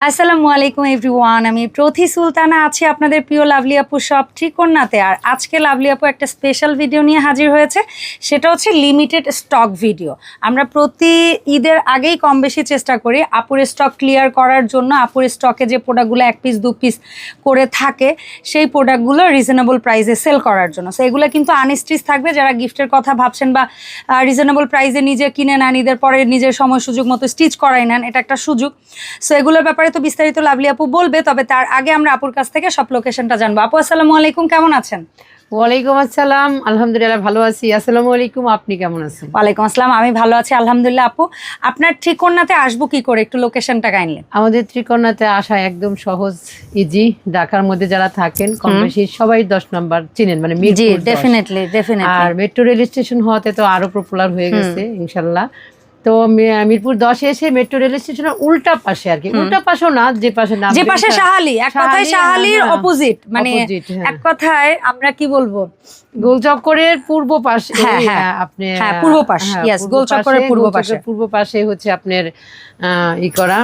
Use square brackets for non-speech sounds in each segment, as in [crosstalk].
আসসালামু আলাইকুম এভরিওয়ান আমি প্রথি সুলতানা, আছি আপনাদের প্রিয় লাভলি আপু সব ঠিকনাতে আর আজকে লাভলি আপু একটা স্পেশাল ভিডিও নিয়ে হাজির হয়েছে। সেটা হচ্ছে লিমিটেড স্টক ভিডিও আমরা প্রতি ঈদের আগেই কম বেশি চেষ্টা করি আপুর স্টক ক্লিয়ার করার জন্য, আপুর স্টকে যে প্রোডাক্টগুলো এক পিস দু পিস করে থাকে, সেই প্রোডাক্টগুলো রিজনেবল প্রাইসে সেল করার জন্য। সো এগুলো কিন্তু আনস্টিচ থাকবে। যারা গিফটের কথা ভাবছেন বা রিজনেবল প্রাইসে নিজে কিনে নেন, ঈদের পরে নিজের সময় সুযোগ মতো স্টিচ করাই নেন, এটা একটা সুযোগ। সো এগুলোর ব্যাপারে তো বিস্তারিত লাভলি আপু বলবে তবে তার আগে আমরা আপুর কাছ থেকে সব লোকেশনটা জানব। আপু আসসালামু আলাইকুম কেমন আছেন? ওয়ালাইকুম আসসালাম আলহামদুলিল্লাহ ভালো আছি। আসসালামু আলাইকুম আপনি কেমন আছেন? ওয়ালাইকুম আসসালাম আমি ভালো আছি আলহামদুলিল্লাহ আপু। আপনার ঠিকনাতে আসব কি করে? একটু লোকেশনটা কাইনলে আমাদের ত্রিকোণাতে আসা একদম সহজ ইজি ঢাকার মধ্যে যারা থাকেন কম বেশি সবাই দশ নম্বর চিনেন মানে জি দশ। ডেফিনেটলি আর মেট্রো রেল স্টেশন হওয়াতে তো আরও পপুলার হয়ে গেছে ইনশাল্লাহ। তো মিরপুর দশে এসে মেট্রো রেল স্টেশনের উল্টা পাশে আর কি। উল্টা পাশেও না যে পাশে যে পাশে শাহালি এক কথায় শাহালি, শাহালির হ্যাঁ, অপোজিট মানে হ্যাঁ। এক কথায় আমরা কি বলব? গোলচক্করের পূর্ব পাশে হ্যাঁ, হ্যাঁ। আপনি হ্যাঁ, পূর্ব পাশ, হ্যাঁ, পূর্ব গোলচক্করের পূর্ব পাশে। পূর্ব পাশে হচ্ছে আপনার আহ, ই করা।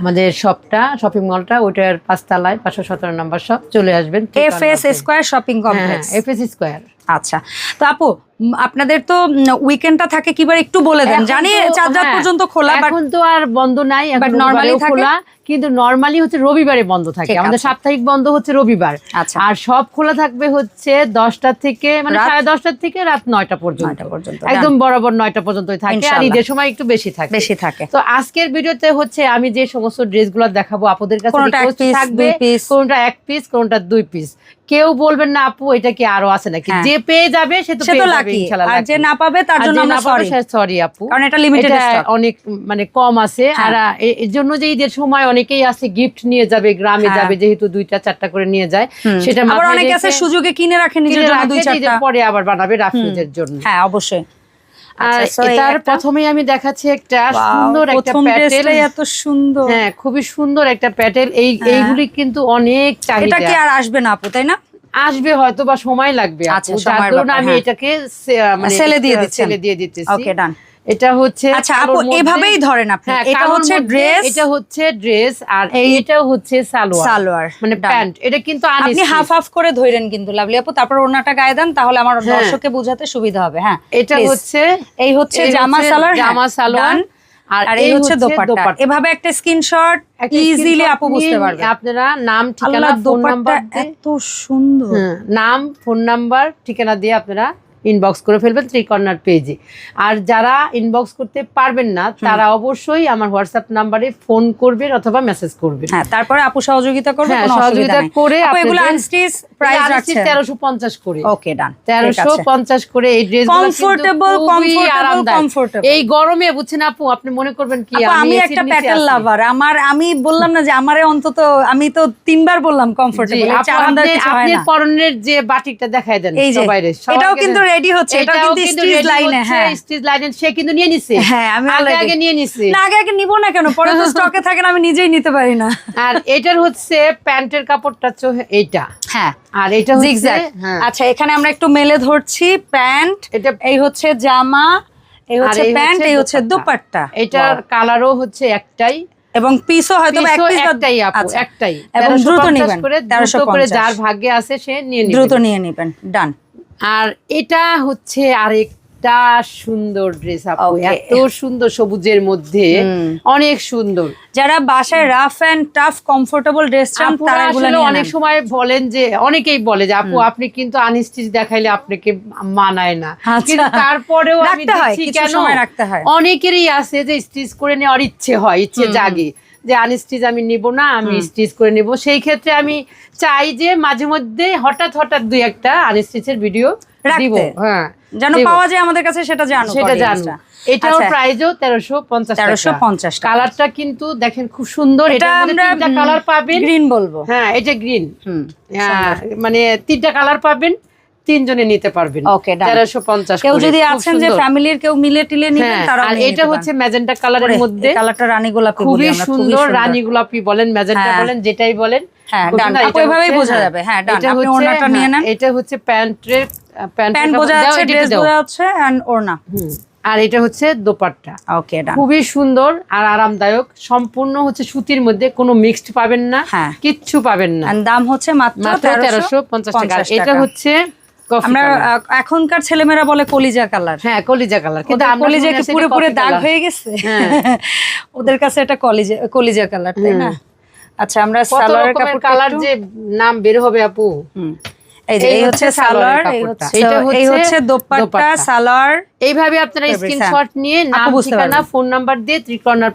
আমাদের শপটা শপিং মলটা ওইটার পাঁচতলায় পাঁচশো সতেরো নম্বর শপ চলে আসবেন F S square shopping complex F S square আচ্ছা। তো আপু আপনাদের তো উইকেন্ডটা থাকে কিবার একটু বলে দেন। জানি চার রাত হ্যাঁ, পর্যন্ত খোলা বাট এখন তো আর বন্ধ নাই রবিবারেও থাকে? খোলা কিন্তু নরমালি হচ্ছে রবিবারে বন্ধ থাকে। আমাদের সাপ্তাহিক বন্ধ হচ্ছে রবিবার। আচ্ছা। আর সব খোলা থাকবে হচ্ছে দশটা থেকে মানে সাড়ে দশটা থেকে রাত নয়টা পর্যন্ত। পর্যন্ত একদম বরাবর নয়টা পর্যন্তই থাকে আর ঈদের সময় একটু বেশি থাকে। বেশি থাকে। তো আজকের ভিডিওতে হচ্ছে আমি যে সমস্ত ড্রেসগুলো দেখাবো আপুদের কাছে কোনটা এক পিস কোনটা দুই পিস কেউ বলবেন না আপু এটা কি আরও আছে নাকি? হ্যাঁ। যে পেয়ে যাবে সে তো পেয়ে যাবে ইনশাআল্লাহ আর যে না পাবে তার জন্য আমরা সরি সরি আপু। কারণ এটা লিমিটেড স্টক অনেক মানে কম আছে। হ্যাঁ। আর এর জন্য যে ঈদের সময় অনেকেই আছে গিফট নিয়ে যাবে গ্রামে হ্যাঁ। যাবে যেহেতু দুইটা চারটা করে নিয়ে যায়। সেটা আবার অনেকে আছে সুযোগে কিনে রাখে নিজের জন্য দুই চারটা। পরে আবার বানাবে রাফিজের জন্য। হ্যাঁ অবশ্যই। আর আচ্ছা, প্রথমেই আমি দেখাচ্ছি একটা সুন্দর একটা প্যাটেল। এত সুন্দর। হ্যাঁ খুবই সুন্দর একটা প্যাটেল। এই হ্যাঁ। এইগুলি কিন্তু অনেক এটা কি আর আসবে না আপু তাই না? আসবে হয়তো বা সময় লাগবে আচ্ছা, আমি হ্যাঁ। এটাকে মানে ছেলে দিয়ে দিচ্ছি দিয়ে দিতেছি। ওকে ডান এটা হচ্ছে আচ্ছা আপু এভাবেই ধরেন আপনি। হ্যাঁ, এটা হচ্ছে ড্রেস এটা হচ্ছে ড্রেস আর এই- এটা হচ্ছে সালোয়ার। সালোয়ার মানে প্যান্ট এটা কিন্তু আপনি হাফ হাফ করে ধরেন কিন্তু লাভলি আপু তারপর ওনাটা গায়ে দেন তাহলে আমার হ্যাঁ। দর্শককে বোঝাতে সুবিধা হবে হ্যাঁ এটা হচ্ছে এই হচ্ছে জামা সালোয়ার হ্যাঁ, জামা সালোয়ার। আর এই হচ্ছে দোপাট্টা। এভাবে একটা স্ক্রিনশট ইজিলি আপু বুঝতে পারবে আপনারা নাম ঠিকানা ফোন নাম্বার এত সুন্দর। হ্যাঁ, নাম ফোন নাম্বার ঠিকানা দিয়ে আপনারা ইনবক্স করে ফেলবেন থ্রি কর্নার পেজে আর যারা ইনবক্স করতে পারবেন না তারা অবশ্যই আমার হোয়াটসঅ্যাপ নাম্বারে ফোন করবেন অথবা মেসেজ করবেন। হ্যাঁ তারপরে আপু সহযোগিতা করবে হ্যাঁ, সহযোগিতা করে এগুলো আনস্টিচ প্রাইস রাখছে তেরোশো করে। ওকে ডান তেরোশো পঞ্চাশ করে এই ড্রেস Comfortable, comfortable, comfortable। এই গরমে বুঝছেন আপু আপনি মনে করবেন কি আমি একটা। লাভার আমার আমি বললাম না যে আমারে অন্তত আমি তো তিনবার বললাম কমফোর্টেবল আপনি- পরনের যে বাটিকটা দেখাই দেন সবাইরে এটাও কিন্তু রেডি হচ্ছে এটাও কিন্তু স্টিচ লাইনে হ্যাঁ। স্টিচ লাইনে সে কিন্তু নিয়ে নিছে। হ্যাঁ, আমি আগে আগে নিয়ে নিছে। না আগে আগে নিব না কেন? পরে তো স্টকে থাকে না আমি নিজেই নিতে পারি না। আর এটার হচ্ছে প্যান্টের কাপড়টা এইটা। হ্যাঁ আর এটা জিগজ্যাগ হ্যাঁ। আচ্ছা এখানে আমরা একটু মেলে ধরছি প্যান্ট এটা এই হচ্ছে জামা এই হচ্ছে প্যান্ট এই হচ্ছে দোপাট্টা। এটার কালারও হচ্ছে একটাই। এবং পিসও হয়তো এক পিস একটাই আপু আচ্ছা, একটাই। এবং দ্রুত 1350 নিবেন করে যার ভাগ্যে আছে সে নিয়ে দ্রুত নিয়ে নেবেন ডান আর এটা হচ্ছে আরেকটা সুন্দর ড্রেস আপু। এত সুন্দর সবুজের মধ্যে। অনেক সুন্দর। যারা বাসায় rough and tough comfortable dress চান তারা এগুলো অনেক সময় বলেন যে অনেকেই বলে যে আপু আপনি কিন্তু আনস্টিচ দেখাইলে আপনাকে মানায় না। আচ্ছা। কিন্তু তারপরেও আমি দেখছি কেন সময় রাখতে। অনেকেরই আছে যে স্টিচ করে নেওয়ার ইচ্ছে হয় ইচ্ছে জাগে। যে আনস্টিচ আমি নিব না আমি স্টিচ করে নিব। সেই ক্ষেত্রে আমি চাই যে মাঝে মধ্যে হঠাৎ হঠাৎ দুই একটা আনস্টিচের ভিডিও দিব। হ্যাঁ যেন পাওয়া যায় আমাদের কাছে সেটা জানো সেটা জানো। এটাও প্রাইজও তেরোশো পঞ্চাশ 1350 টাকা। কালারটা কিন্তু দেখেন খুব সুন্দর। এটা আমরা কালার পাবেন। গ্রিন বলব। হ্যাঁ এটা গ্রিন হুম হ্যাঁ, মানে তিনটা কালার পাবেন। তিনজনে নিতে পারবেন. তেরোশো পঞ্চাশ কেউ যদি আছেন যে ফ্যামিলির কেউ মিলে টিলে নিবেন হ্যাঁ তারা আর এটা হচ্ছে ম্যাজেন্টা কালারের মধ্যে কালারটা রানী গোলাপি খুবই সুন্দর রানী গোলাপি বলেন ম্যাজেন্টা হ্যাঁ। বলেন যেটাই বলেন হ্যাঁ, খুব done. সুন্দর। আপু এটা এভাবেই হচ্ছে- বোঝা যাবে, done. আপনি ওড়নাটা নিয়ে নেন। এটা হচ্ছে প্যান্টের প্যান্ট প্যান্ট বোঝা যাচ্ছে ড্রেস বোঝা যাচ্ছে এন্ড ওড়না আর এটা হচ্ছে দোপাট্টা ওকে খুবই সুন্দর আর আরামদায়ক সম্পূর্ণ হচ্ছে সুতির মধ্যে কোনো মিক্সড পাবেন না। কিচ্ছু পাবেন না দাম হচ্ছে মাত্র তেরোশো পঞ্চাশ টাকা এটা হচ্ছে আমরা এখনকার ছেলেমেয়েরা বলে কলিজা কালার। হ্যাঁ কলিজা কালার। কিন্তু কলিজা কি পুরো পুরো দাগ হয়ে গেছে? হ্যাঁ। [laughs] ওদের কাছে এটা কলিজা কলিজা কালার তাই না? আচ্ছা আমরা সালোয়ারের কাপড় কালার যে নাম বের হবে আপু? এই যে এই এই হচ্ছে হচ্ছে সালোয়ার এই হচ্ছে এই হচ্ছে হচ্ছে দোপাট্টা দোপাট্টা। সালোয়ার। এইভাবে আপনারা স্ক্রিনশট নিয়ে নাম বুঝতে ঠিকানা ফোন নাম্বার দিয়ে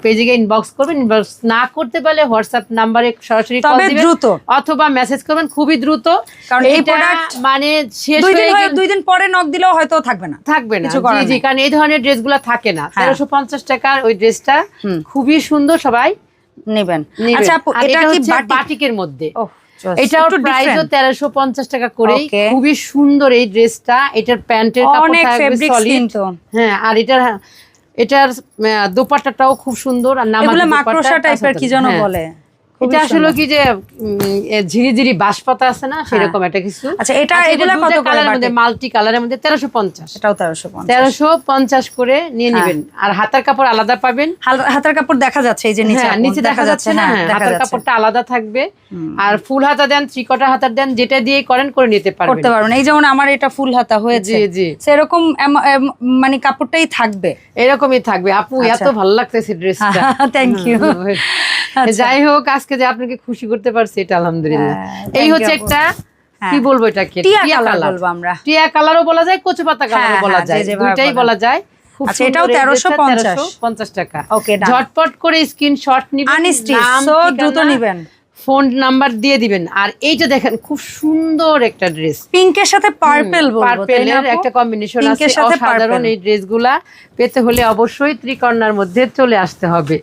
পেজে গিয়ে ইনবক্স করবেন। ইনবক্স না করতে পারলে হোয়াটসঅ্যাপ নাম্বারে সরাসরি কল দিবেন দ্রুত। অথবা মেসেজ করবেন খুবই দ্রুত। কারণ এই product মানে শেষ দুই দিন হয়ে গেলে দুই দিন পরে নক দিলেও হয়তো থাকবে না। থাকবে না। জি জি কারণ এই ধরনের ড্রেস ড্রেসগুলো থাকে না। হ্যাঁ। তেরোশো পঞ্চাশ টাকার ওই ড্রেসটা হুম। খুবই সুন্দর সবাই নেবেন। আচ্ছা এটা কি বাটিকের মধ্যে। ওহ। এটাও প্রাইসও টাকা করে খুবই সুন্দর এই ড্রেসটা এটার প্যান্টের অনেক কাপড় থাকবে সলিড হ্যাঁ আর এটার এটার দোপাট্টাটাও খুব সুন্দর। আর নামাজি এগুলো দোপাট্টা, টাইপের কি যেন হ্যাঁ। বলে? এটা আসলে কি যে ঝিরিঝিরি বাঁশপাতা আছে না সেরকম একটা কিছু। আচ্ছা, এটা আর এগুলা কত কালারের মধ্যে মাল্টি কালারের মধ্যে তেরোশো পঞ্চাশ। এটাও তেরোশো পঞ্চাশ। তেরোশো পঞ্চাশ করে নিয়ে হ্যাঁ। নেবেন। আর হাতার কাপড় আলাদা পাবেন। হাতের কাপড় দেখা যাচ্ছে এই যে নিচে হ্যাঁ নিচে দেখা যাচ্ছে না হ্যাঁ, হাতার কাপড়টা আলাদা থাকবে। আর ফুল হাতা দেন ত্রিকটা হাতার দেন যেটা দিয়ে করেন করে নিতে পারবেন। করতে পারবেন। এই যেমন আমার এটা ফুল হাতা হয়েছে জি, জি। সেরকম মানে কাপড়টাই থাকবে। এরকমই থাকবে। আপু আচ্ছা। এত ভালো লাগতেছে ড্রেসটা। [laughs] থ্যাংক ইউ আচ্ছা। যাই হোক আজকে যে আপনাকে খুশি করতে পারছি এটা আলহামদুলিল্লাহ। হ্যাঁ, এই হচ্ছে একটা হ্যাঁ। কি বলব এটাকে? টিয়া কালার বলব আমরা। টিয়া কালারও বলা যায় কচু পাতা কালারও হ্যাঁ, বলা যায়। দুইটাই বলা যায়। আচ্ছা, এটাও সুন্দর 1350 ড্রেসটা 1350 টাকা। ওকে. ঝটপট করে স্ক্রিনশট নিবেন নাম, দ্রুত নিবেন। ফোন নাম্বার দিয়ে দিবেন। আর এইটা দেখেন খুব সুন্দর একটা ড্রেস পিঙ্কের সাথে পার্পেল পার্পেলের একটা কম্বিনেশন আছে। অসাধারণ। এই ড্রেসগুলা পেতে হলে অবশ্যই ত্রিকর্ণার মধ্যে চলে আসতে হবে।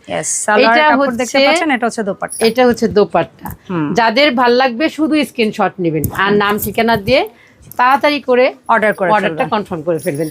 এটা হচ্ছে- এটা হচ্ছে দোপাট্টা। এটা হচ্ছে দোপাট্টা। যাদের ভালো লাগবে শুধু স্ক্রিনশট নেবেন। আর নাম ঠিকানা দিয়ে তাড়াতাড়ি করে অর্ডার করে অর্ডারটা কনফার্ম করে ফেলবেন।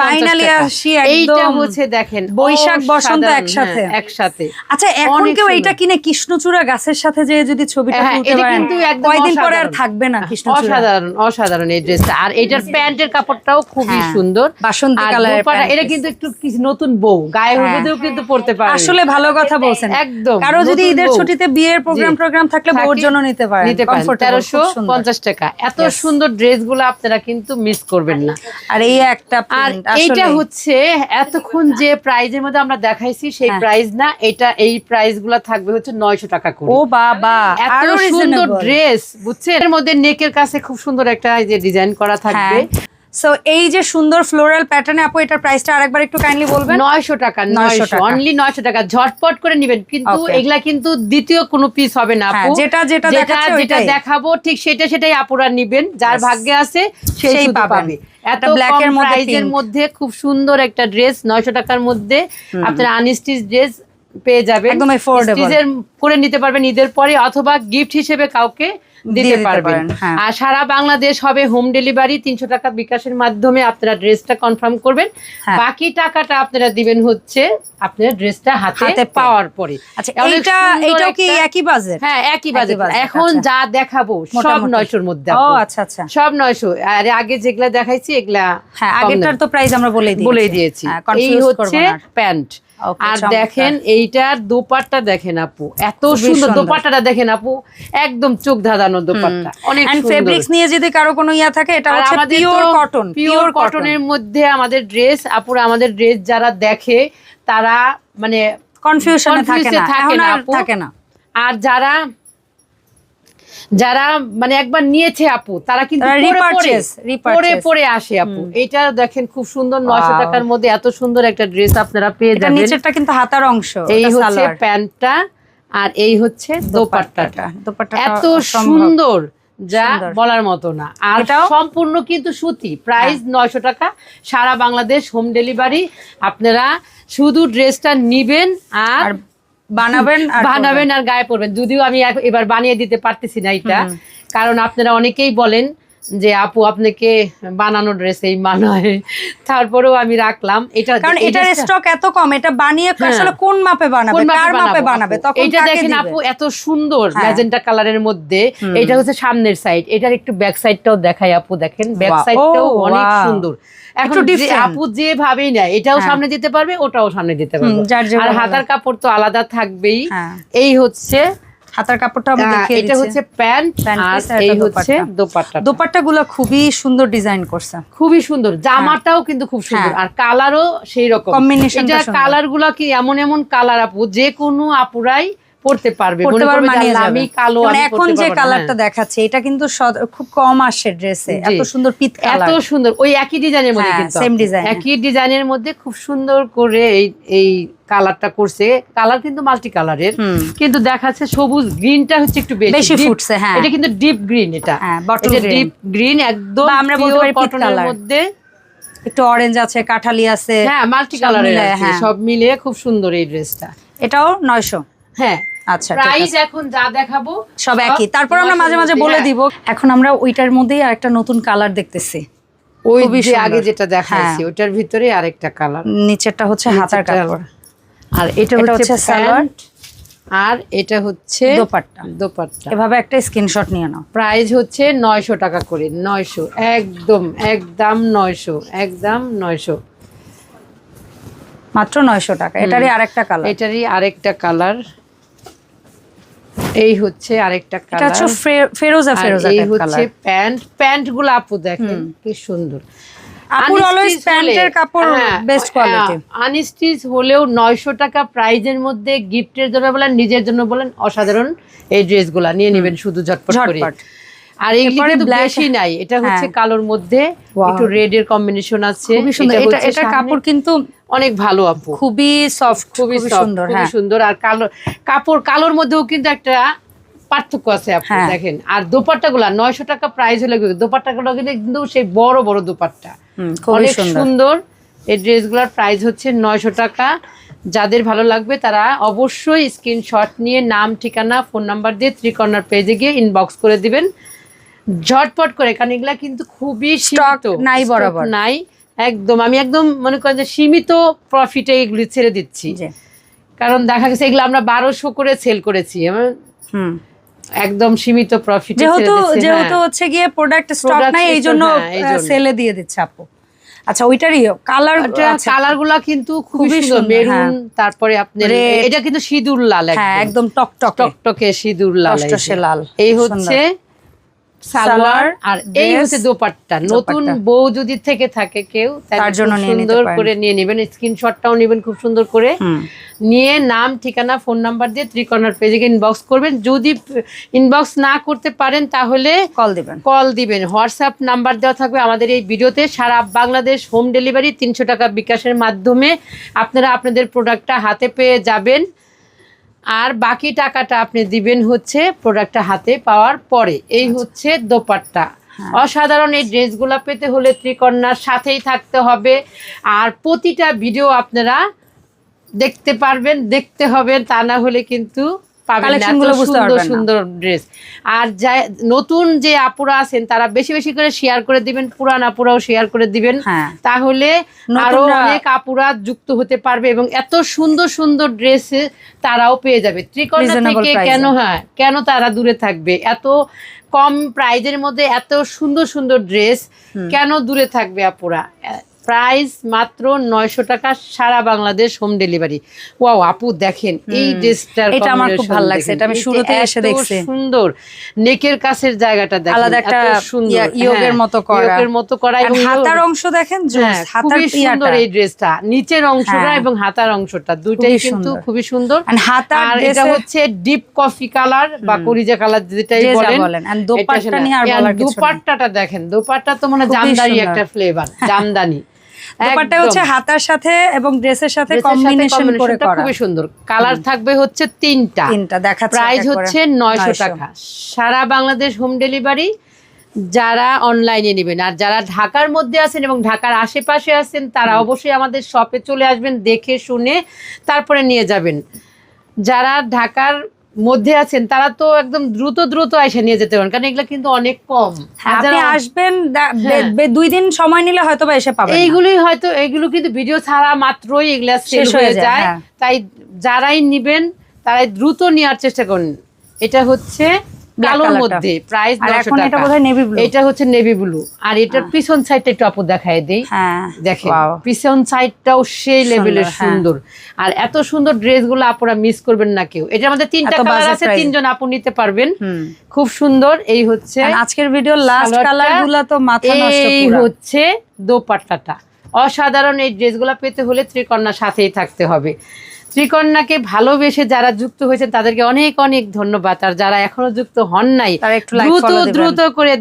finally আসি এইটা হচ্ছে দেখেন। বৈশাখ, বসন্ত অসাধারণ, একসাথে। হ্যাঁ, একসাথে। আচ্ছা এখন কেউ কিনে কৃষ্ণচূড়া গাছের সাথে যে যদি ছবিটা হ্যাঁ, তুলতে এটা পারেন কিন্তু কয়দিন পরে আর থাকবে না কৃষ্ণচূড়া। অসাধারণ অসাধারণ এই ড্রেসটা। আর এটার প্যান্টের কাপড়টাও খুবই হ্যাঁ, সুন্দর। বাসন্তী কালারের এটা কিন্তু একটু নতুন বউ গায়ে হ্যাঁ। হলুদেও কিন্তু পড়তে পারে আসলে ভালো কথা বলছেন। একদম, কারও যদি ঈদের ছুটিতে বিয়ের প্রোগ্রাম। প্রোগ্রাম থাকলে বউর জন্য নিতে পারে নিতে তেরোশো পঞ্চাশ টাকা। এত সুন্দর ড্রেসগুলো আপনারা কিন্তু মিস করবেন না। আর এই একটা আর এইটা হচ্ছে এতক্ষণ যে প্রাইজের মধ্যে আমরা দেখাইছি সেই প্রাইজ না এটা এই প্রাইসগুলা থাকবে হচ্ছে নয়শো টাকা করে। ও বাবা এত সুন্দর ড্রেস বুঝছেন? এর মধ্যে নেকের কাছে খুব সুন্দর একটা যে ডিজাইন করা থাকবে। সো এই যে সুন্দর ফ্লোরাল প্যাটার্নে আপু এটার প্রাইসটা আরেকবার একটু কাইন্ডলি বলবেন? নয়শো টাকা 900 নয়শো টাকা। অনলি নয়শো টাকা। ঝটপট করে নিবেন কিন্তু. এগুলা কিন্তু দ্বিতীয় কোনো পিস হবে না হ্যাঁ, আপু। যেটা- যেটা দেখাচ্ছে যেটা দেখাবো ঠিক সেটা সেটাই আপুরা নিবেন। যার ভাগ্যে আছে সেই। পাবে। এত কম এর মধ্যে মধ্যে খুব সুন্দর একটা ড্রেস নয়শো টাকার মধ্যে আপনারা আনস্টিচ ড্রেস পেয়ে যাবেন। একদম। স্টিচের করে নিতে পারবেন ঈদের পরে অথবা গিফট হিসেবে কাউকে দিতে পারবেন হ্যাঁ। আর সারা বাংলাদেশ হবে হোম ডেলিভারি তিনশো টাকা বিকাশের মাধ্যমে আপনারা ড্রেসটা কনফার্ম করবেন। হ্যাঁ। বাকি টাকাটা আপনারা দিবেন হচ্ছে আপনার ড্রেসটা হাতে পাওয়ার পরে। আচ্ছা অনেক এইটা কি একই বাজেট হ্যাঁ একই বাজেট এখন আচ্ছা। যা দেখাবো সব। নয়শোর মধ্যে ও আচ্ছা আচ্ছা। সব নয়শো। আর আগে যেগুলা দেখাইছি এগুলা হ্যাঁ আগেরটার তো প্রাইস আমরা বলেই দিয়েছি। বলে দিয়েছি। এই হচ্ছে প্যান্ট। আর দেখেন এইটার দোপাট্টা দেখেন আপু এত সুন্দর। দোপাট্টাটা দেখেন আপু একদম চোখ ধাঁধানো দোপাট্টা অনেক ফেব্রিক্স নিয়ে যদি কারও কোনো ইয়া থাকে এটা হচ্ছে পিওর কটন পিওর কটনের মধ্যে আমাদের ড্রেস আপুরা আমাদের ড্রেস যারা দেখে তারা মানে কনফিউশনে থাকে না। থাকে না। আর যারা যারা মানে একবার নিয়েছে আপু তারা কিন্তু পরে পরে আসে আপু। এটা দেখেন খুব সুন্দর নয়শো টাকার মধ্যে এত সুন্দর একটা ড্রেস আপনারা পেয়ে এটা যাবেন। নিচেরটা কিন্তু হাতার অংশ এই হচ্ছে প্যান্টটা আর এই হচ্ছে দোপাট্টাটা দোপাট্টাটা। এত সুন্দর যা বলার মতো না। আর হ্যাঁ। সম্পূর্ণ কিন্তু সুতি প্রাইস নয়শো টাকা। সারা বাংলাদেশ হোম ডেলিভারি আপনারা শুধু ড্রেসটা নিবেন আর বানাবেন আর বানাবেন আর গায়ে পরবেন যদিও আমি এবার বানিয়ে দিতে পারতেছি না এটা। কারণ আপনারা অনেকেই বলেন যে আপু আপনাকে বানানো ড্রেস এই মানায় তারপরেও আমি রাখলাম। এটা কারণ এটার স্টক এত কম। এটা বানিয়ে হ্যাঁ। আসলে কোন মাপে বানাবে? কার মাপে বানাবে? তখন এটা দেখেন আপু এত সুন্দর হ্যাঁ। ম্যাজেন্টা কালারের মধ্যে। এটা হচ্ছে সামনের সাইড এটার একটু ব্যাক সাইডটাও দেখাই আপু দেখেন। ব্যাক. সাইডটাও অনেক সুন্দর। একটু আপু যেভাবেই এটাও হ্যাঁ। সামনে দিতে পারবে ওটাও সামনে হুম, পারবে। আর হাতার কাপড় তো আলাদা থাকবেই। হ্যাঁ। এই হচ্ছে হাতার কাপড়টা আমি দেখিয়ে এটা হচ্ছে প্যান্ট আর এই হচ্ছে দোপাট্টা। দোপাট্টা দোপাট্টা। গুলো খুবই সুন্দর ডিজাইন করছে। খুবই সুন্দর। জামাটাও কিন্তু খুব সুন্দর। হ্যাঁ। আর কালারও সেই রকম। Combination এটা সুন্দর। কালারগুলা কি এমন এমন কালার আপু? যে কোনো আপুরাই পড়তে পারবে পড়তে পারবে যাবে আমি কালো এখন যে কালারটা হ্যাঁ। দেখাচ্ছে এটা কিন্তু খুব কম আসে ড্রেসে এত সুন্দর পিত এত সুন্দর ওই একই ডিজাইনের মধ্যে হ্যাঁ, কিন্তু আপু। design. একই ডিজাইনের মধ্যে খুব সুন্দর করে এই এই কালারটা করছে কালার কিন্তু মাল্টি কালারের। কিন্তু দেখাচ্ছে সবুজ গ্রিনটা হচ্ছে একটু বেশি ফুটছে, হ্যাঁ। এটা কিন্তু ডিপ গ্রিন এটা হ্যাঁ, এটা ডিপ গ্রিন একদম আমরা বলতে পারি colour। মধ্যে একটু অরেঞ্জ আছে কাঠালি আছে হ্যাঁ মাল্টি কালারের হ্যাঁ। সব মিলিয়ে খুব সুন্দর এই ড্রেসটা এটাও নয়শো হ্যাঁ আচ্ছা প্রাইস এখন যা দেখাবো সব একই। তারপর আমরা মাঝে মাঝে বলে হ্যাঁ। দিব এখন আমরা ওইটার মধ্যেই আরেকটা নতুন কালার দেখতেছি। ওই খুবই যে আগে যেটা দেখাইছি হ্যাঁ। ওটার ভিতরে আরেকটা কালার নিচেরটা হচ্ছে হাতার কাপড় আর এটা হচ্ছে। সালোয়ার। আর এটা হচ্ছে দোপাট্টা। দোপাট্টা। এভাবে একটা স্ক্রিনশট নিয়ে নাও। প্রাইস হচ্ছে নয়শো টাকা করে নয়শো একদম একদম নয়শো একদম নয়শো। মাত্র নয়শো টাকা। এটারই আরেকটা কালার এটারই আরেকটা কালার এই হচ্ছে আরেকটা কালার এটা হচ্ছে ফেরোজা ফেরোজা এই হচ্ছে প্যান্ট প্যান্টগুলো আপু দেখেন কি সুন্দর। আপুর অলওয়েজ প্যান্টের কাপড় বেস্ট কোয়ালিটি আনস্টিচ হলেও নয়শো টাকা প্রাইজের মধ্যে গিফটের জন্য বলেন নিজের জন্য বলেন অসাধারণ এই ড্রেসগুলো নিয়ে নেবেন শুধু ঝটপট করে। ঝটপট। আর এরপরে বেশি নাই এটা হচ্ছে হ্যাঁ। কালোর মধ্যে একটু রেড এর কম্বিনেশন আছে খুবই সুন্দর। এটা এটা হচ্ছে কাপড় কিন্তু অনেক ভালো আপু। খুবই সফট খুবই সুন্দর খুবই হ্যাঁ। সুন্দর। আর কালো কাপড় কালোর মধ্যেও কিন্তু একটা পার্থক্য আছে আপু হ্যাঁ। দেখেন। আর দোপাট্টা গুলা নয়শো টাকা প্রাইস হলে দোপাট্টা গুলো কিন্তু সেই বড় বড় দোপাট্টা। অনেক সুন্দর। সুন্দর। এই ড্রেসগুলোর প্রাইস হচ্ছে নয়শো টাকা। যাদের ভালো লাগবে তারা অবশ্যই স্ক্রিনশট নিয়ে নাম ঠিকানা ফোন নাম্বার দিয়ে ত্রিকর্ণার পেজে গিয়ে ইনবক্স করে দিবেন। ঝটপট করে কারণ এগুলা কিন্তু খুবই নাই বরাবর। নাই একদম। আমি একদম মনে করেন যে সীমিত প্রফিটে এগুলি ছেড়ে দিচ্ছি। কারণ দেখা গেছে এগুলো আমরা বারোশো করে সেল করেছি হুম। একদম সীমিত প্রফিট যেহেতু যেহেতু হচ্ছে গিয়ে প্রোডাক্ট স্টক নাই এই জন্য হ্যাঁ, সেলে দিয়ে দিচ্ছে আপু। আচ্ছা ওইটারই কালার কালারগুলা কিন্তু খুবই সুন্দর মেরুন হ্যাঁ। তারপরে আপনার এটা কিন্তু সিঁদুর লাল হ্যাঁ একদম। টকটকে। টকটকে সিঁদুর লাল এই যে। টসটসে লাল। এই হচ্ছে সালোয়ার আর এই হচ্ছে দোপাট্টা। নতুন বউ যদি থেকে থাকে কেউ তার জন্য সুন্দর করে নিয়ে নেবেন। স্ক্রিনশটটাও নেবেন খুব সুন্দর করে। নিয়ে নাম ঠিকানা ফোন নাম্বার দিয়ে ত্রিকর্ণার পেজে ইনবক্স করবেন। যদি ইনবক্স না করতে পারেন তাহলে কল দিবেন। কল দিবেন। হোয়াটসঅ্যাপ নাম্বার দেওয়া থাকবে আমাদের এই ভিডিওতে। সারা বাংলাদেশ হোম ডেলিভারি তিনশো টাকা বিকাশের মাধ্যমে আপনারা আপনাদের প্রোডাক্টটা হাতে পেয়ে যাবেন। আর বাকি টাকাটা আপনি দিবেন হচ্ছে প্রোডাক্টটা হাতে পাওয়ার পরে। এই হচ্ছে দোপাট্টা। অসাধারণ এই ড্রেসগুলো পেতে হলে ত্রিকন্যার সাথেই থাকতে হবে। আর প্রতিটা ভিডিও আপনারা দেখতে পারবেন দেখতে হবে তা না হলে কিন্তু বুঝতে সুন্দর পারবেন সুন্দর ড্রেস আর যা নতুন যে আপুরা আছেন তারা বেশি বেশি করে শেয়ার করে দিবেন পুরান আপুরাও শেয়ার করে দিবেন। হ্যাঁ। তাহলে আরও অনেক আপুরা যুক্ত হতে পারবে এবং এত সুন্দর সুন্দর ড্রেস তারাও পেয়ে যাবে। ত্রিকোণা থেকে কেন হ্যাঁ কেন তারা দূরে থাকবে? এত কম প্রাইজের মধ্যে এত সুন্দর সুন্দর ড্রেস কেন দূরে থাকবে আপুরা? প্রাইস মাত্র নয়শো টাকা সারা বাংলাদেশ হোম ডেলিভারি ওয়াও আপু দেখেন এই ড্রেসটার এটা আমার খুব ভালো লাগছে। এটা আমি শুরুতেই এসে দেখছি। সুন্দর নেকের কাছের জায়গাটা দেখেন আলাদা একটা সুন্দর ইয়োগের হ্যাঁ, মতো করা। ইয়োগের মতো করা এবং হাতার অংশ দেখেন হ্যাঁ, হাতার সুন্দর এই ড্রেসটা নিচের অংশটা হ্যাঁ। এবং হাতার অংশটা দুইটাই কিন্তু। খুবই সুন্দর হাতার আর এটা হচ্ছে ডিপ কফি কালার বা করিজা কালার যেটাই বলেন। দোপাট্টা নিয়ে আর বলার কিছু দোপাট্টাটা দেখেন দোপাট্টা তো মানে জামদানি একটা ফ্লেভার [laughs] জামদানি দোপাট্টা একদম। হচ্ছে হাতার সাথে এবং ড্রেসের সাথে কম্বিনেশন করে করা। খুবই সুন্দর। কালার থাকবে হচ্ছে তিনটা। তিনটা দেখাচ্ছে প্রাইস। হচ্ছে নয়শো 900 টাকা। সারা বাংলাদেশ হোম ডেলিভারি যারা অনলাইনে নেবেন। আর যারা ঢাকার মধ্যে আছেন এবং ঢাকার আশেপাশে আছেন তারা অবশ্যই আমাদের শপে চলে আসবেন দেখে শুনে তারপরে নিয়ে যাবেন। যারা ঢাকার মধ্যে আছেন তারা তো একদম দ্রুত দ্রুত আইসা নিয়ে যেতে পারেন কারণ এগুলো কিন্তু অনেক কম হ্যাঁ, আপনি আসবেন হ্যাঁ। দুই দিন সময় নিলে হয়তো বা এসে পাবেন। এইগুলোই হয়তো এইগুলো কিন্তু ভিডিও ছাড়া মাত্রই এগুলো শেষ হয়ে যায়, হ্যাঁ। তাই যারাই নিবেন তারাই দ্রুত নেওয়ার চেষ্টা করেন এটা হচ্ছে কালোর মধ্যে প্রাইস আর 900 এখন এটা বোধহয় নেভি ব্লু এটা হচ্ছে নেভি ব্লু আর এটার পিছন সাইডটা একটু আপু দেখায় দেই। হ্যাঁ। দেখেন. পিছন সাইডটাও সেই লেভেলের হ্যাঁ। সুন্দর। আর এত সুন্দর ড্রেসগুলো আপুরা মিস করবেন না কেউ। এটার মধ্যে তিনটা কালার আছে তিনজন আপু নিতে পারবেন। খুব সুন্দর। এই হচ্ছে আজকের ভিডিও লাস্ট সালোয়ারটা, কালারগুলা তো মাথা নষ্ট এই হচ্ছে দোপাট্টাটা। অসাধারণ এই ড্রেসগুলো পেতে হলে ত্রিকন্যার সাথেই থাকতে হবে। ত্রিকন্যাকে ভালোবেসে যারা যুক্ত হয়েছেন তাদেরকে অনেক অনেক ধন্যবাদ আর যারা এখনও যুক্ত হন নাই দ্রুত দ্রুত করে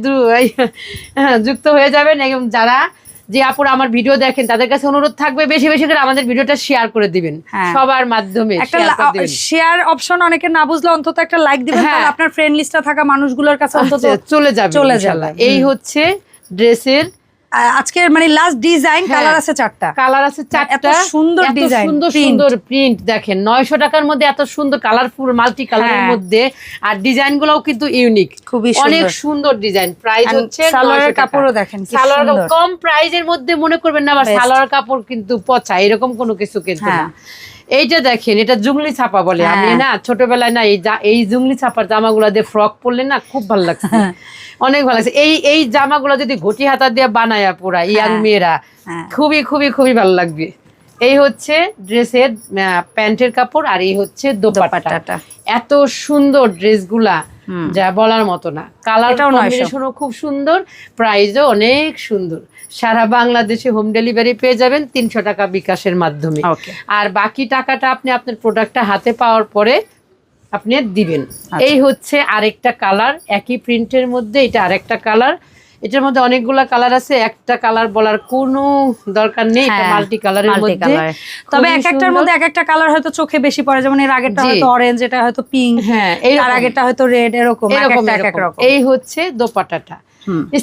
হ্যাঁ, যুক্ত হয়ে যাবেন এবং যারা যে আপুরা আমার ভিডিও দেখেন তাদের কাছে অনুরোধ থাকবে বেশি বেশি করে আমাদের ভিডিওটা শেয়ার করে দিবেন হ্যাঁ। সবার মাধ্যমে একটা। শেয়ার অপশন অনেকে না বুঝলে অন্তত একটা লাইক দিবেন হ্যাঁ। তাহলে আপনার ফ্রেন্ড লিস্টে থাকা মানুষগুলোর কাছে অন্তত আচ্ছা, চলে যাবে চলে যাবে, এই হচ্ছে ড্রেসের আজকের মানে লাস্ট ডিজাইন। কালার আছে চারটা। কালার আছে চারটা এত সুন্দর design, সুন্দর সুন্দর প্রিন্ট দেখেন নয়শো টাকার মধ্যে এত সুন্দর কালারফুল মাল্টি কালারের। মধ্যে। আর ডিজাইন গুলাও কিন্তু ইউনিক খুবই অনেক সুন্দর সুন্দর ডিজাইন প্রাইস হচ্ছে সালোয়ারের 900 কাপড়ও দেখেন কি সালোয়ার সুন্দর। কম প্রাইজের মধ্যে মনে করবেন না আবার সালোয়ার কাপড় কিন্তু পচা এরকম কোনো কিছু কিন্তু হ্যাঁ। না। এইটা দেখেন এটা জুংলি ছাপা বলে আমি হ্যাঁ। না ছোটবেলায় না এই জুংলি ছাপার জামাগুলো দিয়ে ফ্রক পরলে না খুব ভালো লাগছে হ্যাঁ। অনেক ভালো লাগছে এই এই জামাগুলো যদি ঘটি হাতা দিয়ে বানায় পুরা ইয়াং হ্যাঁ। মেয়েরা। খুবই খুবই খুবই ভালো লাগবে এই হচ্ছে ড্রেসের প্যান্টের কাপড় আর এই হচ্ছে দোপাটা দোপাট্টাটা। এত সুন্দর ড্রেসগুলা। যা বলার মতো না। কালার এটাও 900 কম্বিনেশনও খুব সুন্দর প্রাইসও অনেক সুন্দর। সারা বাংলাদেশে হোম ডেলিভারি পেয়ে যাবেন তিনশো টাকা বিকাশের মাধ্যমে। আর বাকি টাকাটা আপনি আপনার প্রোডাক্টটা হাতে পাওয়ার পরে আপনি দিবেন। আচ্ছা। এই হচ্ছে আরেকটা কালার একই প্রিন্টের মধ্যে এটা আরেকটা কালার এটার মধ্যে অনেকগুলা কালার আছে একটা কালার বলার কোনো দরকার নেই এটা হ্যাঁ, মাল্টি কালারের মধ্যে। তবে এক একটার মধ্যে এক একটা কালার হয়তো চোখে বেশি পড়ে যেমন এর আগেরটা হয়তো অরেঞ্জ এটা হয়তো পিঙ্ক হ্যাঁ এর আগেটা আগেরটা হয়তো রেড এরকম এক একটা এক রকম। এই হচ্ছে দোপাটাটা।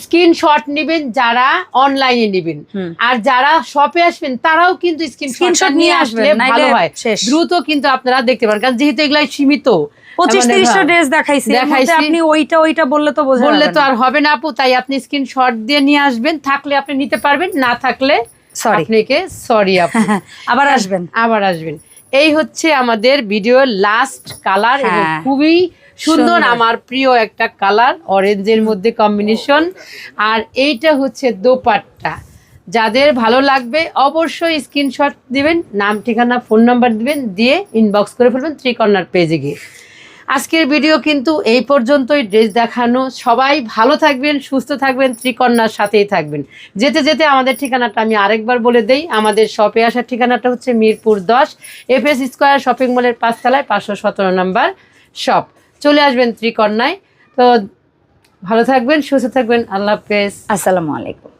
স্ক্রিনশট নেবেন যারা অনলাইনে নেবেন। আর যারা শপে আসবেন তারাও কিন্তু স্ক্রিনশট নিয়ে আসলে ভালো হয়। দ্রুত কিন্তু আপনারা দেখতে পারেন কারণ যেহেতু এগুলো সীমিত পঁচিশ মানে তিরিশটা হ্যাঁ, ড্রেস দেখাইছি। আপনি ওইটা ওইটা বললে তো বললে তো আর হবে না আপু তাই আপনি স্ক্রিনশট দিয়ে নিয়ে আসবেন থাকলে আপনি নিতে পারবেন না থাকলে. আপনাকে সরি আপু। [laughs] আবার আসবেন। আবার আসবেন। এই হচ্ছে আমাদের ভিডিওর লাস্ট কালার। খুবই সুন্দর। আমার প্রিয় একটা কালার অরেঞ্জের মধ্যে কম্বিনেশন আর এইটা হচ্ছে দোপাট্টা। যাদের ভালো লাগবে অবশ্যই স্ক্রিনশট দিবেন নাম ঠিকানা ফোন নাম্বার দিবেন দিয়ে ইনবক্স করে ফেলবেন ত্রিকর্ণার পেজে গিয়ে। আজকের ভিডিও কিন্তু এই পর্যন্তই। ড্রেস দেখানো। সবাই ভালো থাকবেন সুস্থ থাকবেন ত্রিকন্যার সাথেই থাকবেন। যেতে যেতে আমাদের ঠিকানাটা আমি আরেকবার বলে দেই। আমাদের শপে আসার ঠিকানাটা হচ্ছে মিরপুর দশ এফএস স্কোয়ার শপিং মলের পাঁচতলায় পাঁচশো সতেরো নাম্বার শপ চলে আসবেন ত্রিকন্যায়। তো ভালো থাকবেন সুস্থ থাকবেন। আল্লাহ হাফেজ। আসসালামু আলাইকুম।